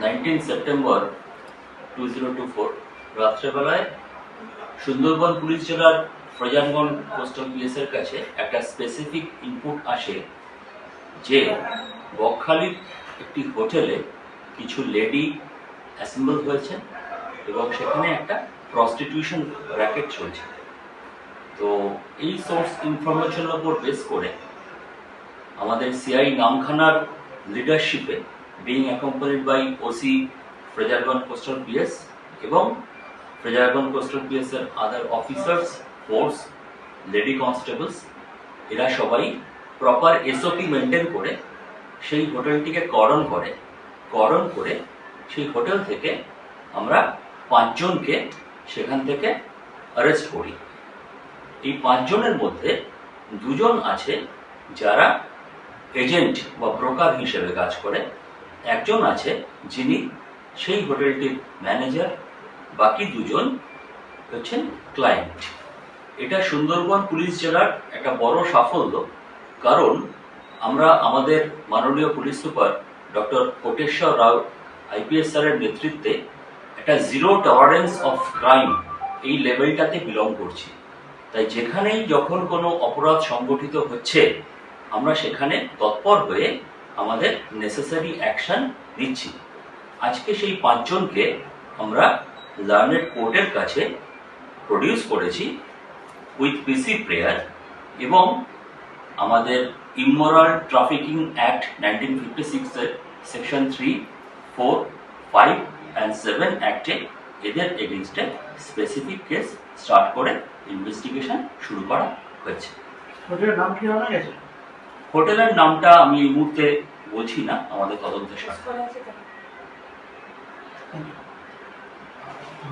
Nineteen September two zero two four, রাত্রেবেলায় Sundarban police জেলার প্রজানগণ coastal পুলিশের কাছে একটা স্পেসিফিক ইনপুট আসে যে বকখালির একটি হোটেলে কিছু লেডি অ্যাসেম্বল হয়েছে এবং সেখানে একটা প্রস্টিটিউশন র্যাকেট চলছে। তো এই সোর্স ইনফরমেশনের উপর বেস করে আমাদের সিআই নামখানার লিডারশিপে being accompanied by OC Fraserganj coastal PS এবং ফ্রেজারগন কোস্টাল পিএস এর other officers force lady constables এরা সবাই প্রপার এসওপি মেনটেন করে সেই হোটেলটিকে করণ করে করণ করে সেই হোটেল থেকে আমরা পাঁচজনকে সেখান থেকে অ্যারেস্ট করি। এই পাঁচজনের মধ্যে দুজন আছে যারা এজেন্ট বা ব্রোকার হিসেবে কাজ করে একজন আছে যিনি সেই হোটেলটির ম্যানেজার, বাকি দুজন হচ্ছেন ক্লায়েন্ট। এটা সুন্দরবন পুলিশ জেলার একটা বড় সাফল্য, কারণ আমরা আমাদের মাননীয় police super doctor Koteswar Rao, IPS স্যারের নেতৃত্বে একটা জিরো টলারেন্স অফ ক্রাইম এই লেভেলটাতে বিলং করছি। তাই যেখানেই যখন কোনো অপরাধ সংগঠিত হচ্ছে, আমরা সেখানে তৎপর হয়ে আমাদের নেসেসারি অ্যাকশন নিচ্ছি আজকে সেই পাঁচজনকে আমরা লার্নেড কোর্টের কাছে প্রডিউস করেছি উইথ পিসি প্রেয়ার এবং আমাদের immoral trafficking act nineteen fifty সিক্সের section three four five and seven অ্যাক্টে এদের এগেনস্টে স্পেসিফিক কেস স্টার্ট করে ইনভেস্টিগেশন শুরু করা হয়েছে। নাম কি জানা গেছে? হোটেলের নামটা আমি এই মুহূর্তে বলছি না আমাদের তদন্ত শেষ Thank you.